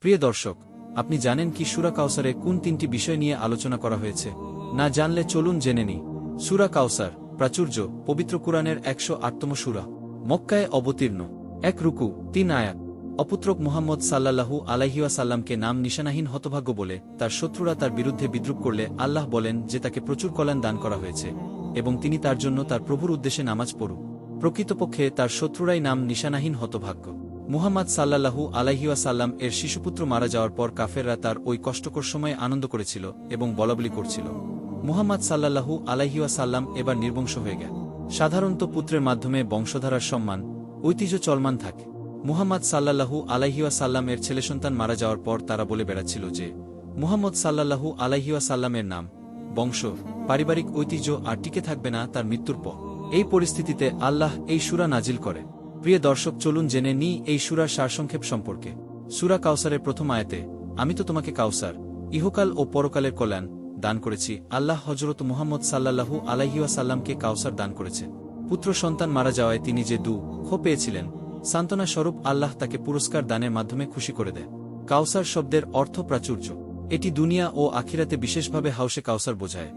প্রিয় দর্শক, আপনি জানেন কি সুরা কাউসারে কোন তিনটি বিষয় নিয়ে আলোচনা করা হয়েছে? না জানলে চলুন জেনে নি সুরা কাউসার, প্রাচুর্য, পবিত্র কুরআনের একশো আটতম সুরা। মক্কায় অবতীর্ণ। এক রুকু, তিন আয়াত। অপুত্রক মুহাম্মদ সাল্লাল্লাহু আলাইহিয়া সাল্লামকে নাম নিশানাহীন হতভাগ্য বলে তার শত্রুরা তার বিরুদ্ধে বিদ্রুপ করলে আল্লাহ বলেন যে তাকে প্রচুর কল্যাণ দান করা হয়েছে এবং তিনি তার জন্য তার প্রভুর উদ্দেশ্যে নামাজ পড়ু প্রকৃতপক্ষে তার শত্রুরাই নাম নিশানাহীন হতভাগ্য। মুহাম্মদ সাল্লাল্লাহু আলাইহিয়া সাল্লাম এর শিশুপুত্র মারা যাওয়ার পর কাফেররা তার ওই কষ্টকর সময়ে আনন্দ করেছিল এবং বলাবলি করছিল। মুহাম্মদ সাল্লাল্লাহু আলাইহিয়া সাল্লাম এবার নির্বংশ হয়ে গেল। সাধারণত পুত্রের মাধ্যমে বংশধারার সম্মান, ঐতিহ্য চলমান থাকে। মুহাম্মদ সাল্লাল্লাহু আলাইহিয়া সাল্লাম এর ছেলে সন্তান মারা যাওয়ার পর তারা বলে বেড়াচ্ছিল যে, মুহাম্মদ সাল্লাল্লাহু আলাইহিয়া সাল্লামের নাম, বংশ, পারিবারিক ঐতিহ্য আর টিকে থাকবে না তার মৃত্যুর পর। এই পরিস্থিতিতে আল্লাহ এই সুরা নাজিল করে। প্রিয় দর্শক, চলুন জেনে নি এই সুরার সারসংক্ষেপ সম্পর্কে। সুরা কাউসারের প্রথম আয়াতে, আমি তো তোমাকে কাউসার ইহকাল ও পরকালের কল্যাণ দান করেছি। আল্লাহ হজরত মুহাম্মদ সাল্লাল্লাহু আলাইহিয়া সাল্লামকে কাউসার দান করেছে। পুত্র সন্তান মারা যাওয়ায় তিনি যে দু খো পেয়েছিলেন, সান্ত্বনা স্বরূপ আল্লাহ তাকে পুরস্কার দানের মাধ্যমে খুশি করে দেয়। কাউসার শব্দের অর্থ প্রাচুর্য। এটি দুনিয়া ও আখিরাতে বিশেষভাবে হাউসে কাউসার বোঝায়,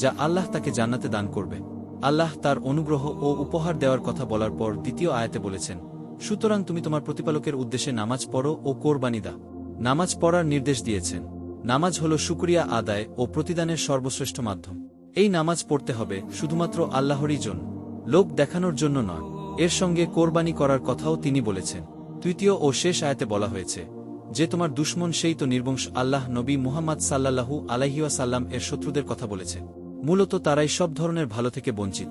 যা আল্লাহ তাকে জান্নাতে দান করবে। আল্লাহ তার অনুগ্রহ ও উপহার দেওয়ার কথা বলার পর দ্বিতীয় আয়াতে বলেছেন, সুতরাং তুমি তোমার প্রতিপালকের উদ্দেশ্যে নামাজ পড়ো ও কোরবানি দাও। নামাজ পড়ার নির্দেশ দিয়েছেন। নামাজ হল শুকরিয়া আদায় ও প্রতিদানের সর্বশ্রেষ্ঠ মাধ্যম। এই নামাজ পড়তে হবে শুধুমাত্র আল্লাহরই জন্য লোক দেখানোর জন্য নয়। এর সঙ্গে কোরবানি করার কথাও তিনি বলেছেন। তৃতীয় ও শেষ আয়াতে বলা হয়েছে, যে তোমার দুশ্মন সেই তো নির্বংশ আল্লাহ নবী মুহাম্মদ সাল্লাল্লাহু আলাইহিয়া সাল্লাম এর শত্রুদের কথা বলেছে। মূলত তারাই সব ধরনের ভালো থেকে বঞ্চিত।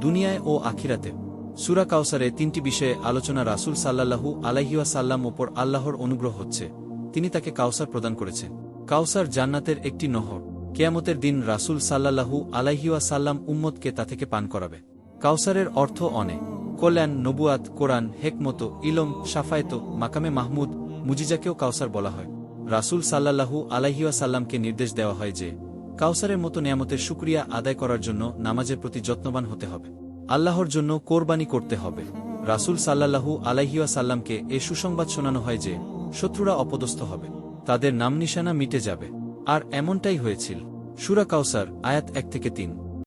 দুনিয়ায় ও আখিরাতে। সুরা কাউসারে তিনটি বিষয়ে আলোচনা রাসুল সাল্লাল্লাহু আলাইহিয়া সাল্লাম ওপর আল্লাহর অনুগ্রহ হচ্ছে। তিনি তাকে কাউসার প্রদান করেছেন। কাউসার জান্নাতের একটি নহর। কেয়ামতের দিন রাসুল সাল্লাল্লাহু আলাইহিয়া সাল্লাম উম্মতকে তা থেকে পান করাবে। কাউসারের অর্থ অনেক কল্যাণ, নবুয়াত, কোরআন, হেকমত, ইলম, সাফায়ত, মাকামে মাহমুদ, মুজিজাকেও কাউসার বলা হয়। রাসুল সাল্লাল্লাহু আলাইহিয়া সাল্লামকে নির্দেশ দেওয়া হয় যে কাউসারের মতো নিয়ামতের সুক্রিয়া আদায় করার জন্য নামাজের প্রতি যত্নবান হতে হবে। আল্লাহর জন্য কোরবানি করতে হবে। রাসুল সাল্লাহু আলাইহিয়া সাল্লামকে এ সুসংবাদ শোনানো হয় যে, শত্রুরা অপদস্থ হবে। তাদের নাম নিশানা মিটে যাবে। আর এমনটাই হয়েছিল। সুরা কাউসার, আয়াত এক থেকে তিন।